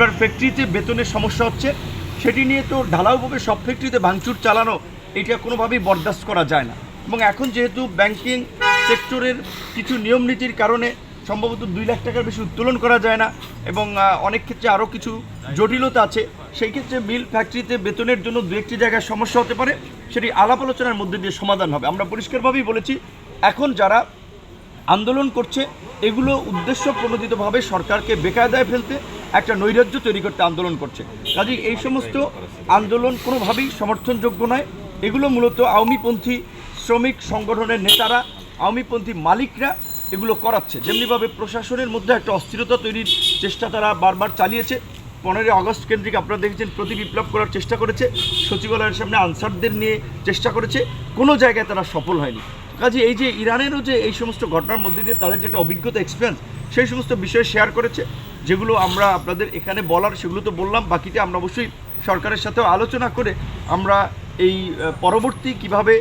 আপনার ফ্যাক্টরিতে বেতনের সমস্যা হচ্ছে, সেটি নিয়ে তো ঢালাওভাবে সব ফ্যাক্টরিতে ভাঙচুর চালানো, এটা কোনোভাবেই বরদাস্ত করা যায় না। এবং এখন যেহেতু ব্যাংকিং সেক্টরের কিছু নিয়ম নীতির কারণে সম্ভবত দুই লাখ টাকার বেশি উত্তোলন করা যায় না, এবং অনেক ক্ষেত্রে আরও কিছু জটিলতা আছে, সেই ক্ষেত্রে মিল ফ্যাক্টরিতে বেতনের জন্য দু একটি জায়গায় সমস্যা হতে পারে, সেটি আলাপ আলোচনার মধ্যে দিয়ে সমাধান হবে। আমরা পরিষ্কারভাবেই বলেছি, এখন যারা আন্দোলন করছে, এগুলো উদ্দেশ্য প্রণোদিতভাবে সরকারকে বেকায়দায় ফেলতে একটা নৈরাজ্য তৈরি করতে আন্দোলন করছে। কাজেই এই সমস্ত আন্দোলন কোনোভাবেই সমর্থনযোগ্য নয়। এগুলো মূলত আওয়ামীপন্থী শ্রমিক সংগঠনের নেতারা, আওয়ামীপন্থী মালিকরা এগুলো করাচ্ছে। যেমনিভাবে প্রশাসনের মধ্যে একটা অস্থিরতা তৈরির চেষ্টা তারা বারবার চালিয়েছে। পনেরোই আগস্ট কেন্দ্রিক আপনারা দেখেছেন প্রতি বিপ্লব করার চেষ্টা করেছে। সচিবালয়ের সামনে আনসারদের নিয়ে চেষ্টা করেছে। কোনো জায়গায় তারা সফল হয়নি। কাজে এই যে ইরানেরও যে এই সমস্ত ঘটনার মধ্যে দিয়ে তাদের যে একটা অভিজ্ঞতা এক্সপিরিয়েন্স সেই সমস্ত বিষয় শেয়ার করেছে, যেগুলো আমরা আপনাদের এখানে বলার, সেগুলো তো বললাম, বাকিটা আমরা অবশ্যই সরকারের সাথেও আলোচনা করে আমরা এই পরবর্তী কীভাবে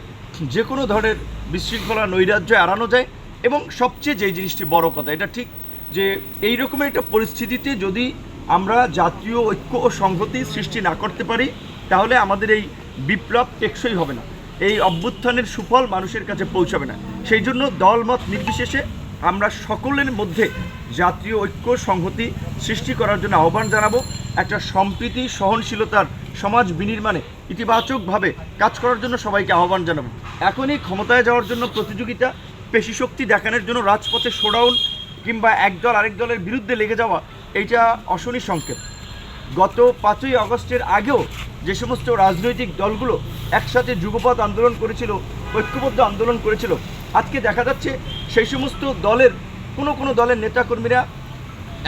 যে কোনো ধরনের বিশৃঙ্খলা, নৈরাজ্য এড়ানো যায় এবং সবচেয়ে যেই জিনিসটি বড় কথা, এটা ঠিক যে এই রকমের একটা পরিস্থিতিতে যদি আমরা জাতীয় ঐক্য ও সংহতি সৃষ্টি না করতে পারি, তাহলে আমাদের এই বিপ্লব টেকসই হবে না। এই অভ্যুত্থানের সুফল মানুষের কাছে পৌঁছাবে না। সেই জন্য দলমত নির্বিশেষে আমরা সকলের মধ্যে জাতীয় ঐক্য সংহতি সৃষ্টি করার জন্য আহ্বান জানাব। একটা সম্প্রীতি, সহনশীলতার সমাজ বিনির্মাণে ইতিবাচকভাবে কাজ করার জন্য সবাইকে আহ্বান জানাব। এখনই ক্ষমতায় যাওয়ার জন্য প্রতিযোগিতা পেশি শক্তি দেখানোর জন্য রাজপথে শোডাউন কিংবা একদল আরেক দলের বিরুদ্ধে লেগে যাওয়া, এইটা অশনি সংকেত। গত পাঁচই আগস্টের আগেও যে সমস্ত রাজনৈতিক দলগুলো একসাথে যুগপৎ আন্দোলন করেছিল, ঐক্যবদ্ধ আন্দোলন করেছিল, আজকে দেখা যাচ্ছে সেই সমস্ত দলের কোনো কোনো দলের নেতাকর্মীরা,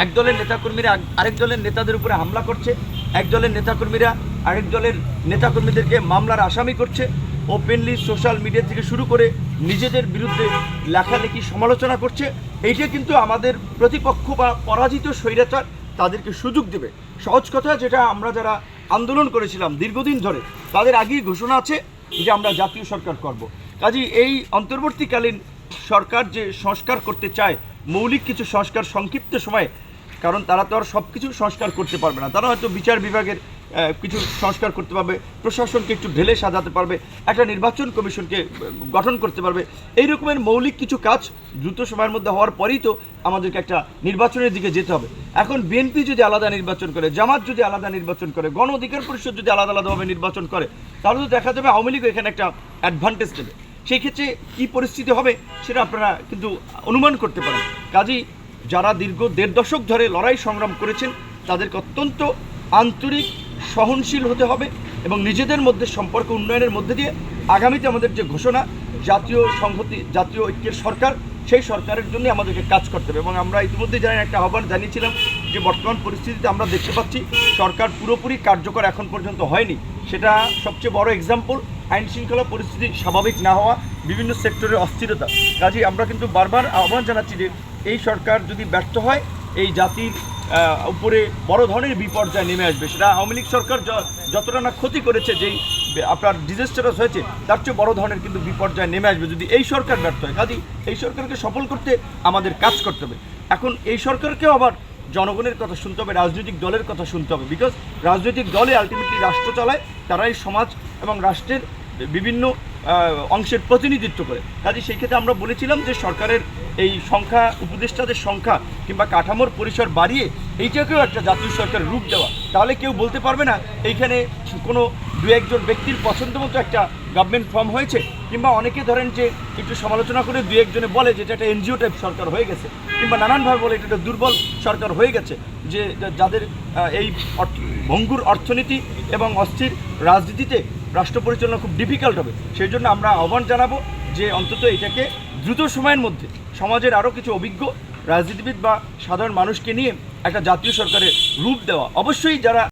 এক দলের নেতাকর্মীরা আরেক দলের নেতাদের উপরে হামলা করছে, এক দলের নেতাকর্মীরা আরেক দলের নেতাকর্মীদেরকে মামলার আসামি করছে ওপেনলি সোশ্যাল মিডিয়া থেকে শুরু করে নিজেদের বিরুদ্ধে লেখালেখি সমালোচনা করছে। এইটা কিন্তু আমাদের প্রতিপক্ষ বা পরাজিত স্বৈরাচার তাদেরকে সুযোগ দেবে। সহজ কথা যেটা আমরা যারা আন্দোলন করেছিলাম দীর্ঘদিন ধরে, তাদের আগেই ঘোষণা আছে যে আমরা জাতীয় সরকার করব। কাজী এই অন্তর্বর্তীকালীন সরকার যে সংস্কার করতে চায়, মৌলিক কিছু সংস্কার সংক্ষিপ্ত সময়ে কারণ তারা তো আর সব কিছু সংস্কার করতে পারবে না। তারা হয়তো বিচার বিভাগের কিছু সংস্কার করতে পারবে, প্রশাসনকে একটু ঢেলে সাজাতে পারবে, একটা নির্বাচন কমিশনকে গঠন করতে পারবে। এই রকমের মৌলিক কিছু কাজ দ্রুত সময়ের মধ্যে হওয়ার পরেই তো আমাদেরকে একটা নির্বাচনের দিকে যেতে হবে। এখন বিএনপি যদি আলাদা নির্বাচন করে, জামাত যদি আলাদা নির্বাচন করে, গণ অধিকার পরিষদ যদি আলাদা আলাদাভাবে নির্বাচন করে, তাহলে তো দেখা যাবে আওয়ামী লীগ এখানে একটা অ্যাডভান্টেজ দেবে। সেই ক্ষেত্রে কী পরিস্থিতি হবে সেটা আপনারা কিন্তু অনুমান করতে পারেন। কাজেই যারা দীর্ঘ দেড় দশক ধরে লড়াই সংগ্রাম করেছেন, তাদেরকে অত্যন্ত আন্তরিক, সহনশীল হতে হবে এবং নিজেদের মধ্যে সম্পর্ক উন্নয়নের মধ্যে দিয়ে আগামীতে আমাদের যে ঘোষণা, জাতীয় সংহতি, জাতীয় ঐক্যের সরকার, সেই সরকারের জন্য আমাদেরকে কাজ করতে হবে এবং আমরা ইতিমধ্যে জানি একটা আহ্বান জানিয়েছিলাম যে বর্তমান পরিস্থিতিতে আমরা দেখতে পাচ্ছি, সরকার পুরোপুরি কার্যকর এখন পর্যন্ত হয়নি। সেটা সবচেয়ে বড় এক্সাম্পল আইন শৃঙ্খলা পরিস্থিতি স্বাভাবিক না হওয়া বিভিন্ন সেক্টরের অস্থিরতা। কাজেই আমরা কিন্তু বারবার আহ্বান জানাচ্ছি যে এই সরকার যদি ব্যর্থ হয়, এই জাতির উপরে বড় ধরনের বিপর্যয় নেমে আসবে। সেটা আওয়ামী লীগ সরকার যতটা না ক্ষতি করেছে, যেই আপনার ডিজাস্টারাস হয়েছে, তার চেয়ে বড় ধরনের কিন্তু বিপর্যয় নেমে আসবে যদি এই সরকার ব্যর্থ হয়। কাজেই এই সরকারকে সফল করতে আমাদের কাজ করতে হবে। এখন এই সরকারকেও আবার জনগণের কথা শুনতে হবে, রাজনৈতিক দলের কথা শুনতে হবে। বিকজ রাজনৈতিক দলে আলটিমেটলি রাষ্ট্র চালায়, তারাই সমাজ এবং রাষ্ট্রের বিভিন্ন অংশের প্রতিনিধিত্ব করে। কাজে সেই ক্ষেত্রে আমরা বলেছিলাম যে সরকারের এই সংখ্যা, উপদেষ্টাদের সংখ্যা কিংবা কাঠামোর পরিসর বাড়িয়ে এইটাকেও একটা জাতীয় সরকার রূপ দেওয়া। তাহলে কেউ বলতে পারবে না, এইখানে কোনো দু একজন ব্যক্তির পছন্দ মতো একটা গভর্নমেন্ট ফর্ম হয়েছে কিংবা অনেকে ধরেন যে একটু সমালোচনা করে দু একজনে বলে যে এটা একটা এনজিও টাইপ সরকার হয়ে গেছে কিংবা নানানভাবে বলে এটা একটা দুর্বল সরকার হয়ে গেছে, যে যাদের এই ভঙ্গুর অর্থনীতি এবং অস্থির রাজনীতিতে রাষ্ট্র পরিচালনা খুব ডিফিকাল্ট হবে। সেই জন্য আমরা আহ্বান জানাব যে অন্তত এটাকে দ্রুত সময়ের মধ্যে সমাজের আরও কিছু অভিজ্ঞ রাজনীতিবিদ বা সাধারণ মানুষকে নিয়ে একটা জাতীয় সরকারের রূপ দেওয়া। অবশ্যই যারা